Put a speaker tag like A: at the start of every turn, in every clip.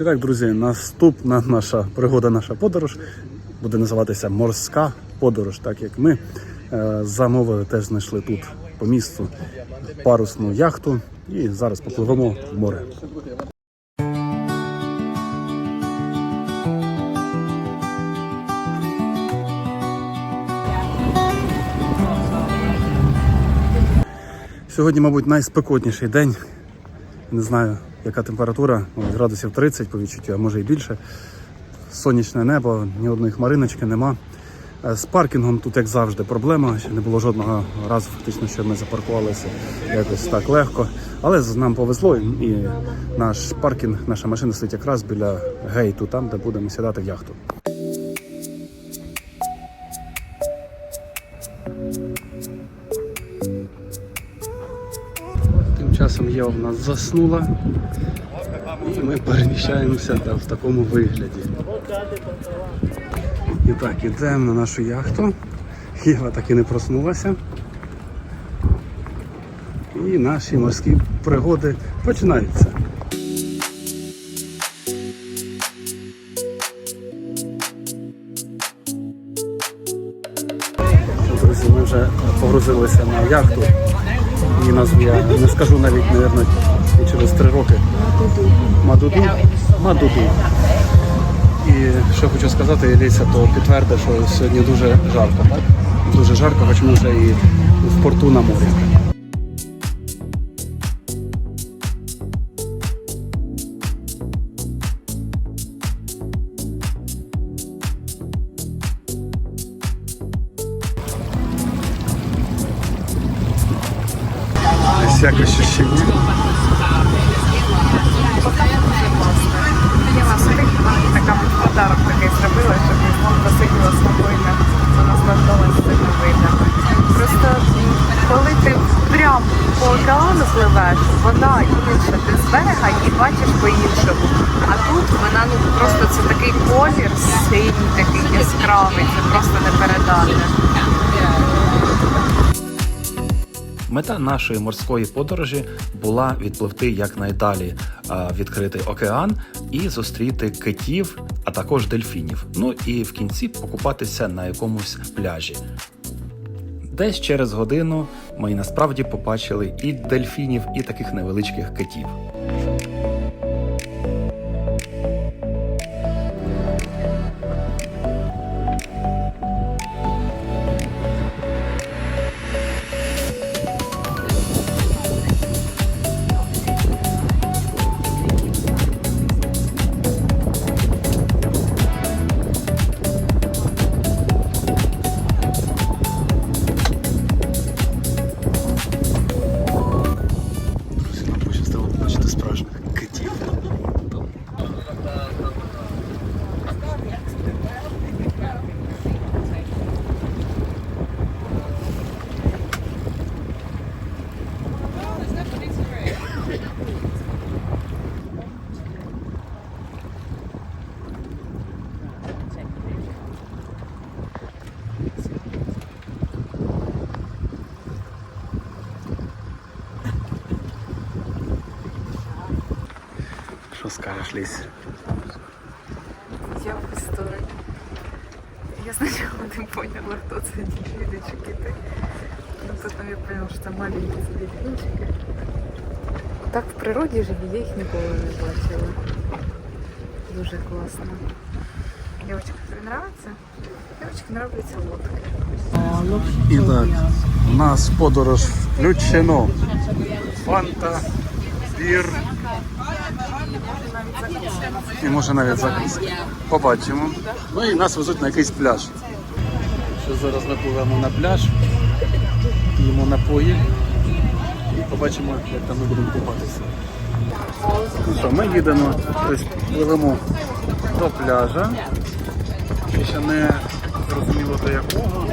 A: І так, друзі, наступна наша пригода, наша подорож буде називатися Морська подорож, так як ми е, замовили, теж знайшли тут по місту парусну яхту і зараз попливемо в море. Сьогодні, мабуть, найспекотніший день. Не знаю, яка температура, градусів 30 по відчуттю, а може і більше. Сонячне небо, ні одної хмариночки нема. Е, З паркінгом тут, як завжди, проблема. Ще не було жодного разу, фактично, що ми запаркувалися якось так легко. Але нам повезло, і наш паркінг, наша машина стоїть якраз біля гейту, там, де будемо сідати в яхту. Часом в нас заснула, і ми переміщаємося та, в такому вигляді. І так, ідемо на нашу яхту. Єва так і не проснулася. І наші морські пригоди починаються. Друзі, ми вже погрузилися на яхту. Її назву я не скажу навіть, мабуть, через три роки. Мадуду. Мадуду. І що хочу сказати, Еліся то підтвердить, що сьогодні дуже жарко, так? Дуже жарко, хоч ми вже і в порту на морі. Ощущення.
B: Хотіла собі така подарок такий зробила, щоб знову посиділа спокійно, наслаждалася цим видом. Просто коли ти прям по океану пливеш, вода інша, ти з берега її бачиш по-іншому. А тут вона ну просто це такий колір синій, такий яскравий, це просто не передати.
C: Мета нашої морської подорожі була відпливти якнайдалі відкрити відкритий океан і зустріти китів, а також дельфінів. Ну і в кінці покупатися на якомусь пляжі. Десь через годину ми насправді побачили і дельфінів, і таких невеличких китів.
A: Що скажеш, Лісь?
B: Я в історії. Я спочатку не поняла, хто це дельфіни чи кити. Ну, потім я поняла, що це маленькі ці дельфінчики. Так в природі живі, я їх ніколи не бачила. Дуже класно. Дівчатка, тобі подобається? Дівчатки подобаються лодки.
A: І так, у нас в подорож включено. Фанта, бір. І може навіть закуски. Побачимо. Ну і нас везуть на якийсь пляж. Що зараз ми пливемо на пляж, п'ємо напої і побачимо, як там ми будемо купатися. Ну ми їдемо, тобто пливемо до пляжа. І ще не зрозуміло до якого.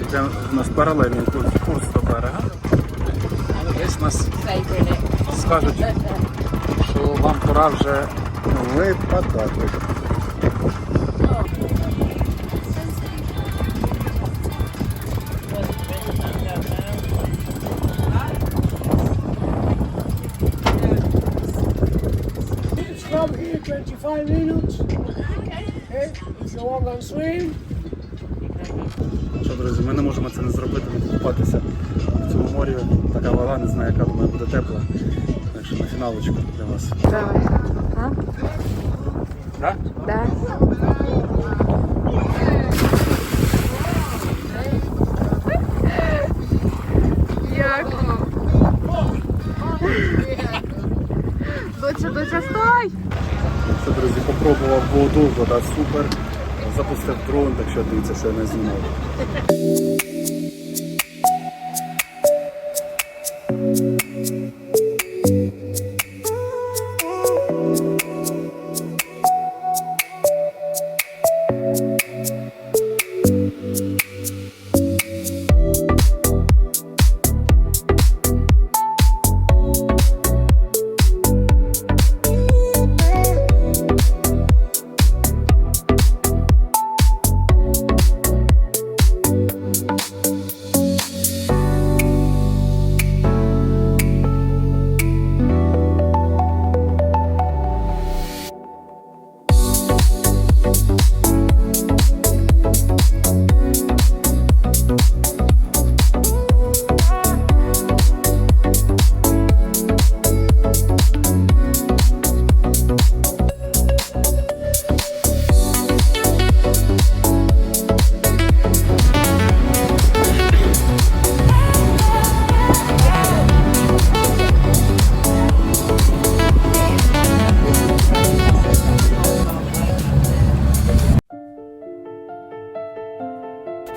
A: Йде у нас паралельний курс, до берега. Десь нас скажуть, що вам пора вже випадати.
D: come here 25 minutes. Okay? If you want to swim,
E: Що, друзі, ми не можемо це не зробити, не купатися в цьому морі. Така вода, не знаю, яка думаю, буде тепла. Так що на фіналочку для вас.
B: Давай. А?
E: Да?
B: Да. Як? Доча, доча, стой!
E: Що, друзі, попробував воду, вода супер. Запустив дрон, так що дивіться, що я не знімав.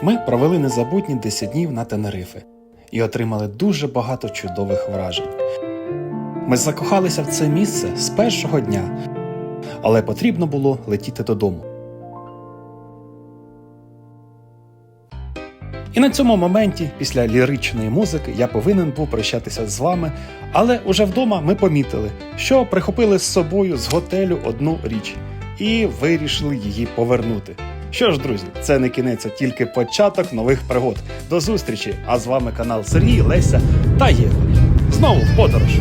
A: Ми провели незабутні 10 днів на Тенерифе і отримали дуже багато чудових вражень. Ми закохалися в це місце з першого дня, але потрібно було летіти додому. І на цьому моменті, після ліричної музики, я повинен був прощатися з вами, але уже вдома ми помітили, що прихопили з собою з готелю одну річ і вирішили її повернути. Що ж, друзі, це не кінець, а тільки початок нових пригод. До зустрічі! А з вами канал Сергій, Леся та Єва. Знову в подорож!